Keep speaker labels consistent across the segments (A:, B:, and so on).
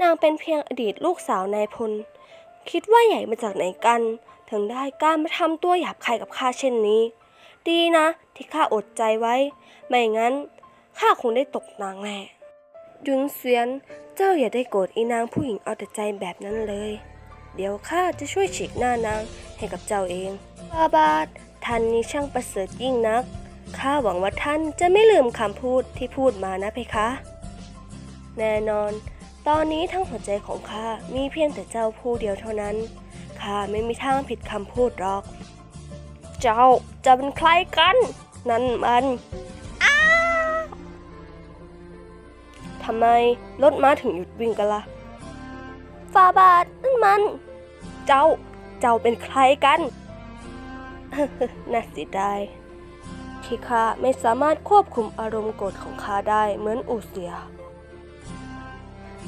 A: นางเป็นเพียงอดีตลูกสาวนายพล คิดว่าใหญ่มาจากไหนกัน ถึงได้กล้ามาทำตัวหยาบคายกับข้าเช่นนี้ ดีนะที่ข้าอดใจไว้ ไม่งั้นข้าคงได้ตกนางแน่ยุนเซียน เจ้าอย่าได้โกรธอีนางผู้หญิงเอาแต่ใจแบบนั้นเลย เดี๋ยวข้าจะช่วยฉีกหน้านางให้กับเจ้าเองบาบาทท่านนี้ช่างประเสริฐยิ่งนัก ข้าหวังว่าท่านจะไม่ลืมคำพูดที่พูดมานะเพคะ แน่นอน ตอนนี้ทั้งหัวใจของข้ามีเพียงแต่เจ้าผู้เดียวเท่านั้น ข้าไม่มีทางผิดคำพูดหรอก เจ้าจะเป็นใครกัน นั่นมัน อ้าทำไมรถม้าถึงหยุดวิ่งกันละ่ะฟาบาทนั่นมัน เจ้า เจ้าเป็นใครกัน น่าเสียดายที่ข้าไม่สามารถควบคุมอารมณ์โกรธของข้าได้เหมือนอูเสีย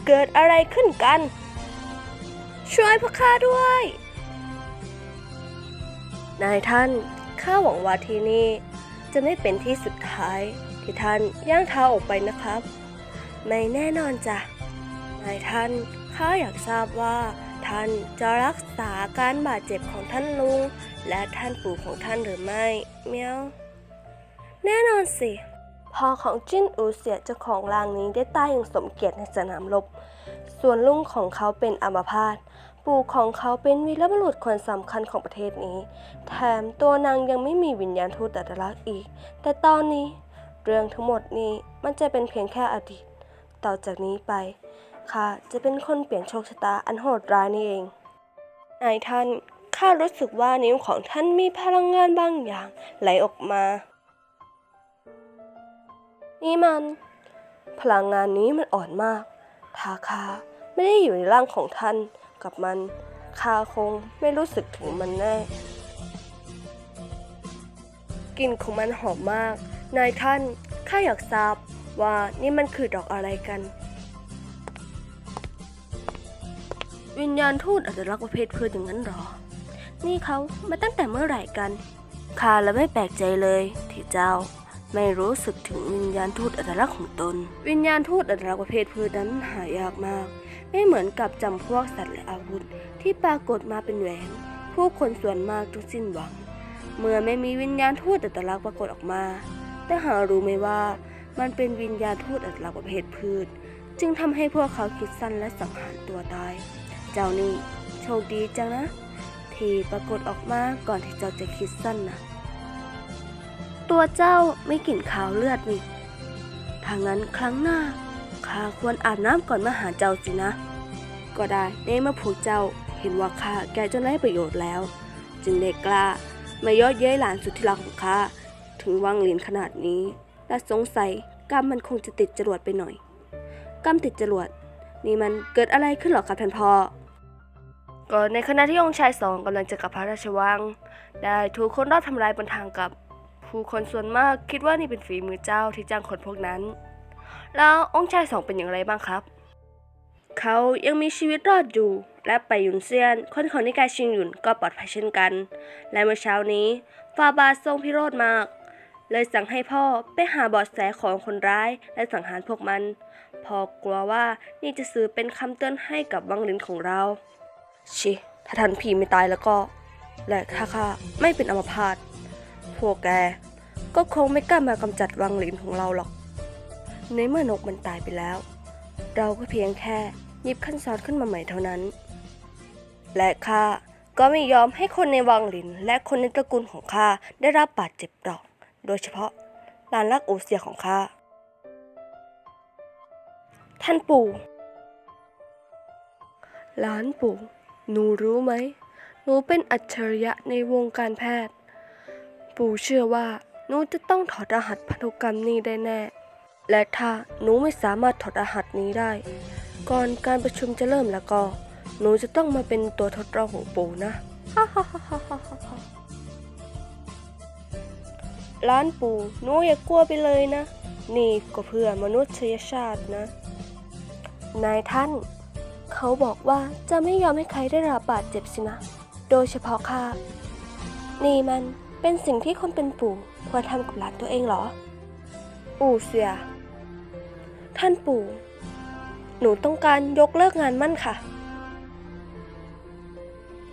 A: เกิดอะไรขึ้นกัน ช่วยพวกข้าด้วย นายท่าน ข้าหวังว่าที่นี่ จะไม่เป็นที่สุดท้าย ที่ท่านย่างเท้าออกไปนะครับ ไม่แน่นอนจ้ะ นายท่าน ข้าอยากทราบว่าท่านจะรักษาการบาดเจ็บของท่านลุง และท่านปู่ของท่านหรือไม่ เมียว แน่นอนสิ พ่อของจิ้นอูเสียเจ้าของรางนี้ได้ตายอย่างสมเกียรติในสนามรบ ส่วนลุงของเขาเป็นอัมพาต ปู่ของเขาเป็นวีรบุรุษคนสำคัญของประเทศนี้ แถมตัวนางยังไม่มีวิญญาณทูตอัตลักษณ์อีก แต่ตอนนี้เรื่องทั้งหมดนี้มันจะเป็นเพียงแค่อดีต ต่อจากนี้ไปข้าจะเป็นคนเปลี่ยนโชคชะตาอันโหดร้ายนี่เอง นายท่านข้ารู้สึกว่านิ้วของท่านมีพลังงานบางอย่างไหลออกมา นี่มัน พลังงานนี้มันอ่อนมากถ้าข้าไม่ได้อยู่ในร่างของท่านกับมันข้าคงไม่รู้สึกถึงมันแน่ กลิ่นของมันหอมมาก นายท่านข้าอยากทราบว่านี่มันคือดอกอะไรกัน วิญญาณทูตอัตลักประเภทเพืชอย่างนั้นหรอ นี่เขามาตั้งแต่เมื่อไหร่กันข้าและไม่แปลกใจเลยที่เจ้า ไม่รู้สึกถึงวิญญาณทูตอัตลักษณ์ของตน วิญญาณทูตอัตลักษณ์ประเภทพืชนั้นหายากมาก ไม่เหมือนกับจำพวกสัตว์และอาวุธ ที่ปรากฏมาเป็นแหวนผู้คนส่วนมากทุกสิ้นหวัง เมื่อไม่มีวิญญาณทูตอัตลักษณ์ปรากฏออกมา แต่หารู้ไหมว่ามันเป็นวิญญาณทูตอัตลักษณ์ประเภทพืช จึงทำให้พวกเขาคิดสั้นและสังหารตัวตาย เจ้านี่โชคดีจังนะ ที่ปรากฏออกมาก่อนที่เจ้าจะคิดสั้นนะ ตัวเจ้าไม่กลิ่นขาวเลือดนี่ถ้างั้นครั้งหน้าข้าควรอาบน้ำก่อนมาหาเจ้าสินะ ก็ได้ในเมื่อพวกเจ้าเห็นว่าข้าแกจนได้ประโยชน์แล้ว จึงได้กล้ามายอดเย้ยหลานสุดที่รักของข้าถึงวังหลินขนาดนี้ และสงสัยกรรมมันคงจะติดจรวดไปหน่อยกรรมติดจรวด นี่มันเกิดอะไรขึ้นหรอครับท่านพ่อก็ในขณะที่องค์ชายสองกำลังจะกลับพระราชวัง ได้ถูกคนรอบทำลายบนทางกลับ ผู้คนส่วนมากคิดว่านี่เป็นฝีมือเจ้าที่จ้างคนพวกนั้น แล้วองค์ชายสองเป็นอย่างไรบ้างครับ เขายังมีชีวิตรอดอยู่ และไปหยุนเซียน คนของนิกายชิงหยุนก็ปลอดภัยเช่นกัน และเมื่อเช้านี้ฟาบาทรงพิโรธมาก เลยสั่งให้พ่อไปหาบาะแสของคนร้ายและสังหารพวกมัน พอกลัวว่านี่จะสื่อเป็นคำเตือนให้กับวังลินของเรา ชิ ถ้าท่านพี่ไม่ตายแล้วก็ และถ้าข้าไม่เป็นอัมพาต พวกแก ก็คงไม่กล้ามากำจัดวังหลินของเราหรอก ในเมื่อนกมันตายไปแล้ว เราก็เพียงแค่หยิบขั้นซ้อนขึ้นมาใหม่เท่านั้น และข้าก็ไม่ยอมให้คนในวังหลิน และคนในตระกูลของข้าได้รับบาดเจ็บหรอก โดยเฉพาะลานรักโอเสียของข้า ท่านปู่หลานปู่ หนูรู้ไหม หนูเป็นอัจฉริยะในวงการแพทย์ ปู่เชื่อว่าหนูจะต้องถอดรหัสพันธุกรรมนี้ได้แน่ และถ้าหนูไม่สามารถถอดรหัสนี้ได้ ก่อนการประชุมจะเริ่มแล้วก็ หนูจะต้องมาเป็นตัวทดลองของปู่นะล้านปู่หนูอย่ากลัวไปเลยนะ นี่ก็เพื่อมนุษยชาตินะ นายท่าน เขาบอกว่าจะไม่ยอมให้ใครได้รับบาดเจ็บสินะ โดยเฉพาะข้านี่มัน เป็นสิ่งที่คนเป็นปู่ควรทำกับหลานตัวเองเหรอ อู่เสีย ท่านปู่ หนูต้องการยกเลิกงานมั่นค่ะ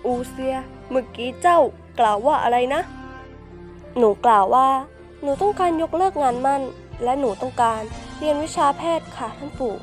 A: อูเซีย เมื่อกี้เจ้ากล่าวว่าอะไรนะ หนูกล่าวว่า หนูต้องการยกเลิกงานมั่น และหนูต้องการเรียนวิชาแพทย์ค่ะท่านปู่